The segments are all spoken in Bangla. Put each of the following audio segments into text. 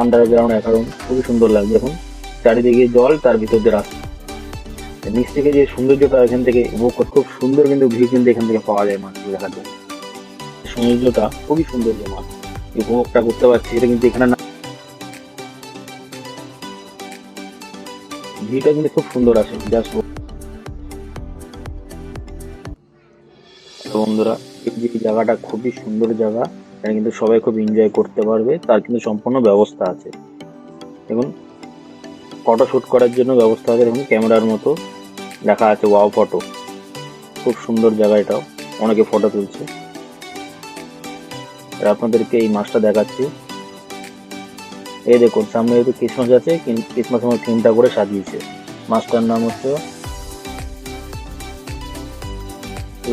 আন্ডারগ্রাউন্ড অ্যাকাউন্ট খুবই সুন্দর লাগছে এখন। চারিদিকে জল, তার ভিতর দিয়ে রাস্তা। নিচ থেকে যে সৌন্দর্যটা এখান থেকে উপভোগ করতে, খুব সুন্দর কিন্তু ভিউ কিন্তু এখান থেকে পাওয়া যায় মাছগুলো দেখার জন্য। সৌন্দর্যটা খুবই সুন্দর যে মাছ উপভোগটা করতে পারছি, এটা কিন্তু এখানে না ভিউটা কিন্তু খুব সুন্দর আছে জাস্ট বন্ধুরা, এই জায়গাটা খুবই সুন্দর জায়গা। এখানে কিন্তু সবাই খুব এনজয় করতে পারবে, তার কিন্তু সম্পূর্ণ ব্যবস্থা আছে। এবং ফটো শ্যুট করার জন্য ব্যবস্থা আছে এবং ক্যামেরার মতো লেখা আছে ওয়াও ফটো খুব সুন্দর জায়গা এটাও, অনেকে ফটো তুলছে। আর আপনাদেরকে এই মাছটা দেখাচ্ছি। এই দেখুন, সামনে যেহেতু ক্রিসমাস আছে ক্রিসমাস আমার থিমটা করে সাজিয়েছে। মাছটার নাম হচ্ছে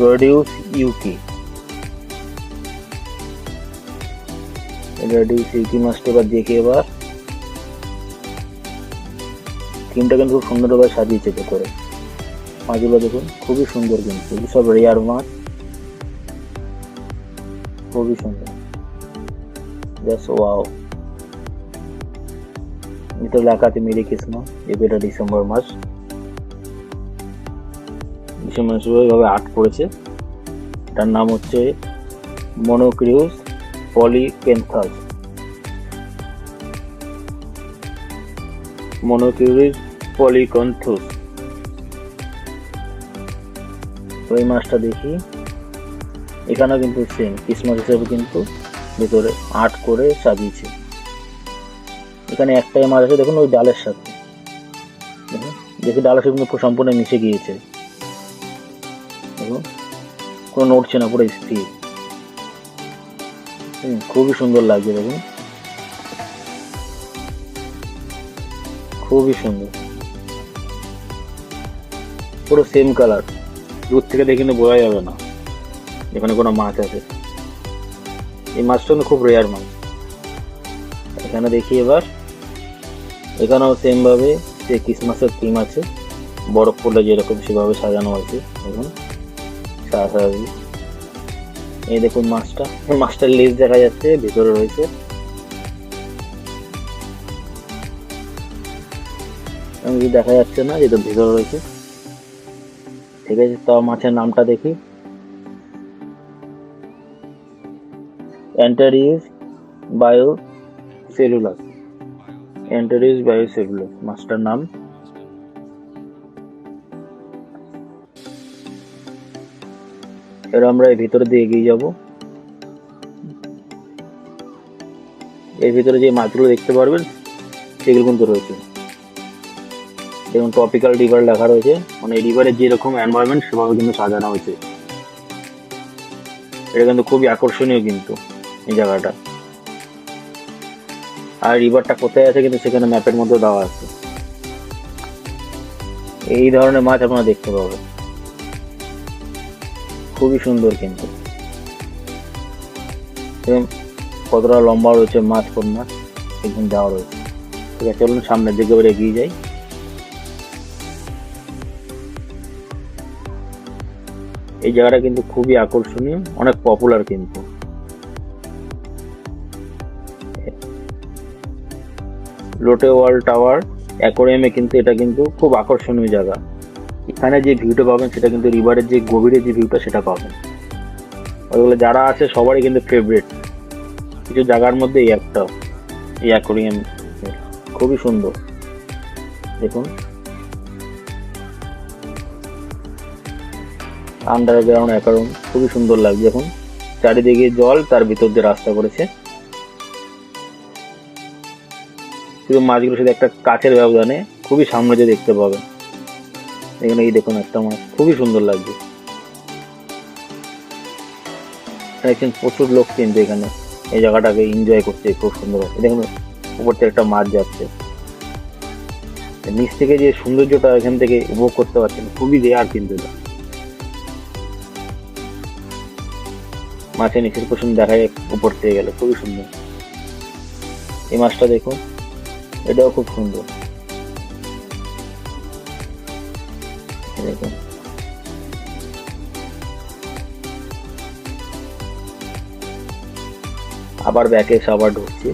রোডিউস ইউকি রোডিউস ইউকি মাছটা এবার দেখি এবার। থিমটা কিন্তু খুব সুন্দরভাবে সাজিয়েছে ভেতরে। মাছগুলো দেখুন, খুবই সুন্দর কিন্তু সব রেয়ার মাছ। খুবই সুন্দর। জাস্ট ওয়াও এটা লেখা আছে মেরি ক্রিসমাস এটা ডিসেম্বর মাস। ডিসেম্বর মাসে এইভাবে আর্ট করেছে। এটার নাম হচ্ছে মনোক্রিউস পলিকেন্থাস মনোকিউরিস পলিকন্থুস। এই মাছটা দেখি। এখানেও কিন্তু সেম ক্রিসমাস হিসেবে কিন্তু ভেতরে আর্ট করে সাজিয়েছে। এখানে একটাই মাছ আছে, দেখুন ওই ডালের সাথে। দেখি ডালের সাথে কিন্তু সম্পূর্ণ মিশে গিয়েছে। দেখুন, কোনো নড়ছে না, পুরো স্থির। খুবই সুন্দর লাগছে দেখুন। খুবই সুন্দর। পুরো সেম কালার দূর থেকে দেখে নিয়ে বোঝা যাবে না। এখানে কোনো মাছ আছে। এই মাছটা কিন্তু খুব রেয়ার মাছ। এখানে দেখি এবার। এখানেও সেমভাবে যে ক্রিসমাসের থিম আছে। বরফ পড়লে যেরকম সেভাবে সাজানো আছে। দেখুন। সাজাবি এই দেখুন মাছটা। মাছটার লেজ দেখা যাচ্ছে, ভেতরে রয়েছে। দেখা যাচ্ছে না যেটা ভেতরে রয়েছে। ঠিক আছে তাও মাছের নামটা দেখি। অ্যান্টারিউস বায়ো সেলুলাস অ্যান্টারিউস বায়ো সেলুলাস মাছটার নাম। এবার আমরা এর ভিতরে দিয়ে এগিয়ে যাব। এর ভিতরে যে মাছগুলো দেখতে পারবেন, সেগুলো কিন্তু রয়েছে। দেখুন টপিক্যাল রিভার লেখা রয়েছে। মানে রিভারের যেরকম এনভায়রনমেন্ট সেভাবে কিন্তু সাজানো হয়েছে। এটা কিন্তু খুবই আকর্ষণীয় কিন্তু, এই জায়গাটা। আর রিভারটা কোথায় আছে কিন্তু সেখানে ম্যাপের মধ্যে দেওয়া আছে। এই ধরনের মাছ আপনারা দেখতে পাবেন। খুবই সুন্দর কিন্তু। কতটা লম্বা রয়েছে মাছ কোন মাছ একদম দেওয়া রয়েছে। ঠিক আছে, চলুন সামনের দিকে এবার এগিয়ে যাই। এই জায়গাটা কিন্তু খুবই আকর্ষণীয়, অনেক পপুলার কিন্তু। লোটে ওয়ার্ল্ড টাওয়ার, অ্যাকোরিয়ামে কিন্তু এটা কিন্তু খুব আকর্ষণীয় জায়গা। এখানে যে ভিউটা পাবেন সেটা কিন্তু রিভারের যে গভীরে যে ভিউটা সেটা পাবেন। ওইগুলো যারা আছে সবারই কিন্তু ফেভারিট কিছু জায়গার মধ্যে এই একটা, এই অ্যাকোরিয়াম খুবই সুন্দর। দেখুন। আন্ডারগ্রাউন্ড অ্যাকাউন্ট খুবই সুন্দর লাগছে এখন। চারিদিকে জল, তার ভিতর দিয়ে রাস্তা করেছে। শুধু মাছগুলো শুধু একটা কাছের ব্যবধানে খুবই সামনে যে দেখতে পাবেন। এখানে এই দেখুন একটা মাছ, খুবই সুন্দর লাগছে। দেখছেন প্রচুর লোক কিন্তু এখানে এই জায়গাটাকে এনজয় করছে, খুব সুন্দর। দেখুন, উপর থেকে একটা মাছ যাচ্ছে। নিচ থেকে যে সৌন্দর্যটা এখান থেকে উপভোগ করতে পারছেন, খুবই রেয়ার কিন্তু এটা। মাছের নিচের পোষণ দেখা যায় উপর থেকে গেলে খুবই সুন্দর। এই মাছটা দেখুন, এটাও খুব সুন্দর। এই দেখুন আবার ব্যাকে এসে আবার ঢুকছি।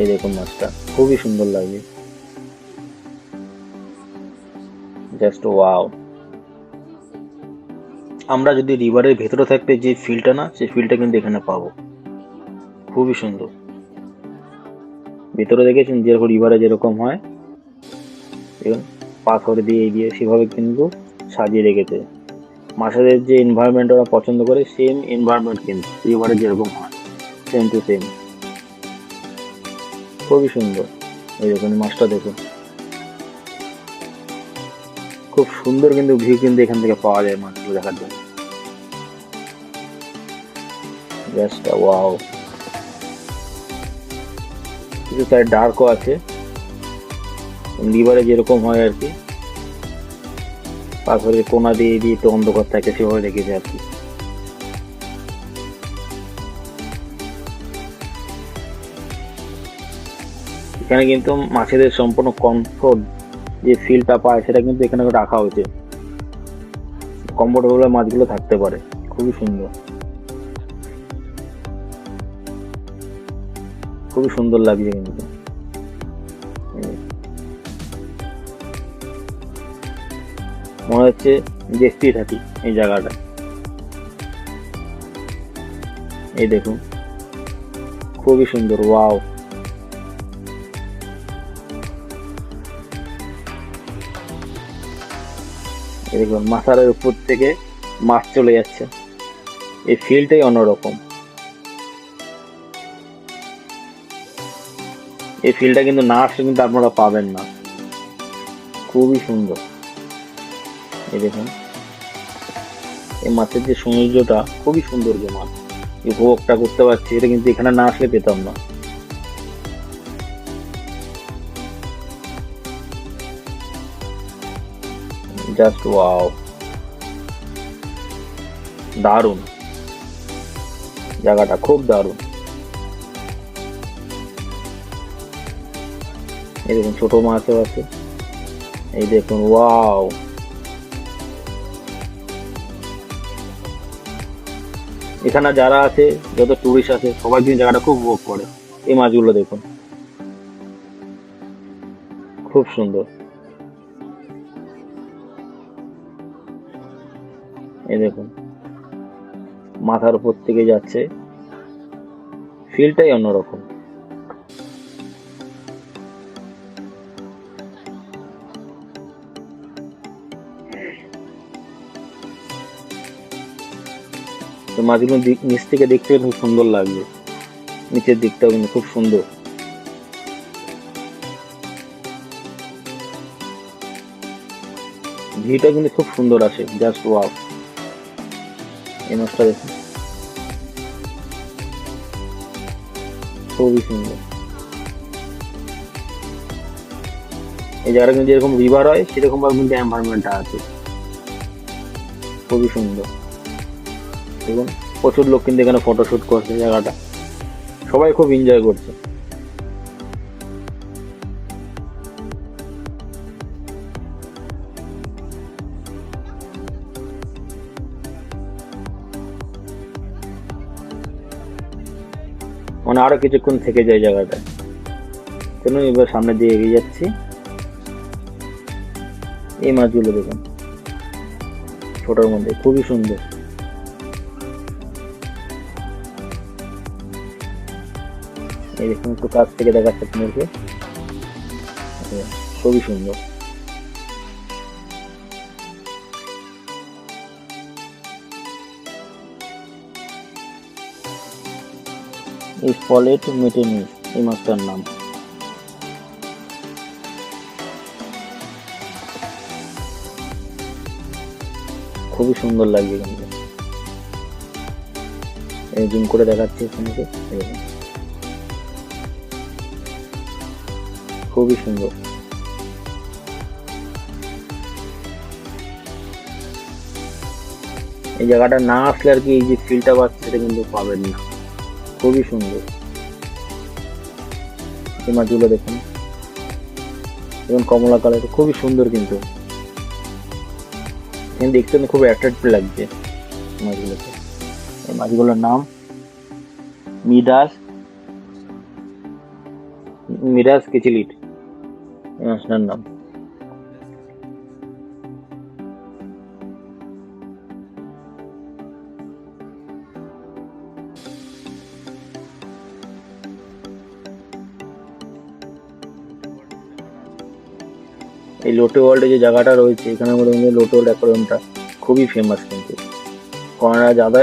এই দেখুন মাছটা, খুবই সুন্দর লাগছে জাস্ট ওয়াও আমরা যদি রিভারের ভেতরে থাকতে যে ফিলটা না, সেই ফিলটা কিন্তু এখানে পাবো। খুবই সুন্দর। ভেতরে দেখেছেন যেরকম রিভারে যেরকম হয়? দেখুন। পাথর দিয়ে দিয়ে সেভাবে কিন্তু সাজিয়ে রেখেছে। মাছেদের যে এনভায়রনমেন্ট ওরা পছন্দ করে সেম এনভায়রনমেন্ট কিন্তু রিভারে যেরকম হয় সেম টু সেম খুবই সুন্দর। এই দেখুন মাছটা দেখুন খুব সুন্দর কিন্তু ভিউ কিন্তু এখান থেকে পাওয়া যায় মাছগুলো দেখার জন্য। জাস্ট ওয়াও কিছু তার ডার্কও আছে। লিভারে যেরকম হয় আর কি, পাথরের কোনা দিয়ে দিয়ে একটু অন্ধকার থাকে, সেভাবে রেখেছে আর কি। এখানে কিন্তু মাছেদের সম্পূর্ণ কমফোর্ট যে ফিলটা পায়, সেটা কিন্তু এখানে রাখা হয়েছে। কমফোর্টেবল মাছগুলো থাকতে পারে, খুবই সুন্দর। খুবই সুন্দর লাগছে কিন্তু। মনে হচ্ছে দেখতেই থাকি এই জায়গাটা। এই দেখুন, খুবই সুন্দর, ওয়াও। দেখুন, মাথার উপর থেকে মাছ চলে যাচ্ছে। এই ফিলটাই অন্যরকম। এই ফিলটা কিন্তু না আসলে কিন্তু আপনারা পাবেন না। খুবই সুন্দর। এই দেখুন। এই মাছের যে সৌন্দর্যটা, খুবই সুন্দর যে মাছ। উপভোগটা করতে পারছি, এটা কিন্তু এখানে না আসলে পেতাম না। জাস্ট ওয়াও দারুণ। জায়গাটা খুব দারুণ। এই দেখুন, ছোট মাছও আছে। এই দেখুন ওয়াও এখানে যারা আছে, যত টুরিস্ট আছে, সবাই কিন্তু জায়গাটা খুব উপভোগ করে। এই মাছগুলো দেখুন। খুব সুন্দর। এই দেখুন। মাথার উপর থেকে যাচ্ছে। ফিলটাই অন্যরকম। তো মাছগুলো নিচ থেকে দেখতে খুব সুন্দর লাগবে নিচের দিকটাও কিন্তু খুব সুন্দর। ভিউটা কিন্তু খুব সুন্দর আসে জাস্ট ওয়াও এই মাছটা দেখুন। খুবই সুন্দর। এই জায়গাটা কিন্তু যেরকম রিভার হয় সেরকম ভাবে কিন্তু এনভায়রনমেন্টটা আছে। খুবই সুন্দর। দেখুন প্রচুর লোক কিন্তু এখানে ফটোশুট করছে জায়গাটা। সবাই খুব এনজয় করছে। মানে আরও কিছুক্ষণ থেকে যায় জায়গাটা। কেন এবার সামনে দিয়ে এগিয়ে যাচ্ছি। এই মাছগুলো দেখুন। ছোটোর মধ্যে, খুবই সুন্দর। এই দেখুন একটু কাছ থেকে দেখাচ্ছে আপনাদেরকে এই, খুবই সুন্দর। এই ফলেট মেটেনি এই মাছটার নাম। খুবই সুন্দর লাগছে কিন্তু। এই জুম করে দেখাচ্ছি আপনাকে খুবই সুন্দর। এই জায়গাটা না আসলে আর কি এই যে ফিলটা পাচ্ছে সেটা কিন্তু পাবেন না। খুবই সুন্দর। এই মাছগুলো দেখুন। এবং কমলা কালার খুবই সুন্দর কিন্তু। দেখতে খুব অ্যাট্রাক্টিভ লাগছে মাছগুলোকে এই মাছগুলোর নাম মিডাস মিরাজ কিচিলিট। এই মাছটার নাম এই লোটে ওয়ার্ল্ডে যে জায়গাটা রয়েছে, এখানের মধ্যে লোটে ওয়ার্ল্ড অ্যাকোয়ারিয়ামটা খুবই ফেমাস কিন্তু। করোনা যাদা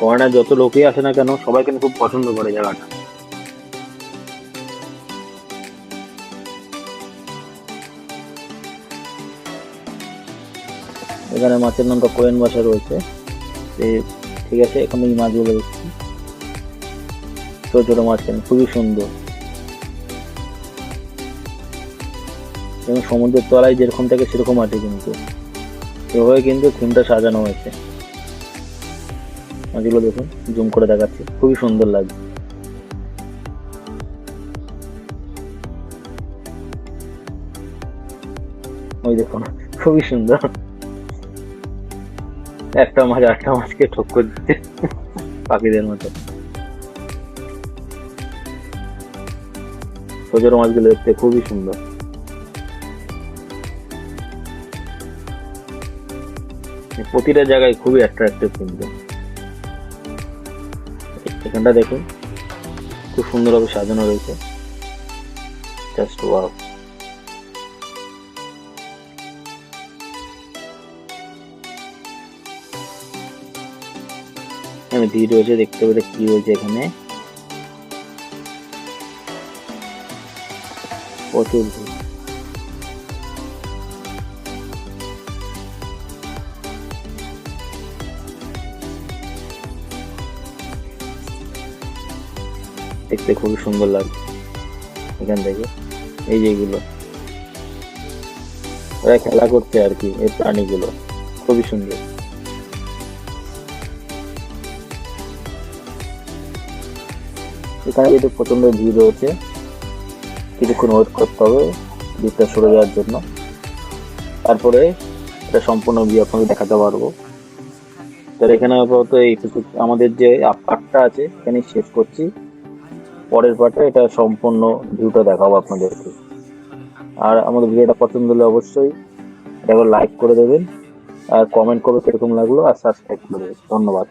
করোনা যত লোকই আসে না কেন, সবাই কিন্তু খুব পছন্দ করে জায়গাটা। এখানে মাছের নামটা কোয়েন বাসা রয়েছে। ঠিক আছে, এখানে এই মাছগুলো দেখছি ছোট ছোট মাছ কেন? খুবই সুন্দর। এবং সমুদ্রের তলায় যেরকম থাকে সেরকম আছে কিন্তু। এভাবে কিন্তু থিমটা সাজানো হয়েছে। মাছগুলো দেখুন, জুম করে দেখাচ্ছে। খুবই সুন্দর লাগছে। ওই দেখুন, খুবই সুন্দর। একটা মাছ আটটা মাছকে ঠক্কর দিতে পাখিদের মতো। ছোট মাছগুলো দেখতে খুবই সুন্দর। প্রতিটা জায়গায় খুবই অ্যাট্রাক্টিভ কিন্তু। এখানটা দেখুন, খুব সুন্দরভাবে সাজানো রয়েছে। জাস্ট ওয়াও এখানে ভিড় রয়েছে দেখতে পেলে কি রয়েছে এখানে। প্রচুর দেখতে খুবই সুন্দর লাগছে এখান থেকে। এই যেগুলো ওরা খেলা করছে আর কি, এই প্রাণীগুলো। খুবই সুন্দর। এখানে কিন্তু প্রচণ্ড ভিড় রয়েছে। কিছুক্ষণ ওয়েট করতে হবে, ভিড়টা সরে যাওয়ার জন্য। তারপরে এটা সম্পূর্ণ ভিউ আপনাকে দেখাতে পারব। তো এখানে আপাতত এই আমাদের যে পার্টটা আছে, এখানে শেষ করছি। পরের পার্টে এটা সম্পূর্ণ ভিউটা দেখাবো আপনাদেরকে। আর আমাদের ভিডিওটা পছন্দ হলে অবশ্যই এটা লাইক করে দেবেন। আর কমেন্ট করবে কীরকম লাগল, আর সাবস্ক্রাইব করে দেবেন। ধন্যবাদ।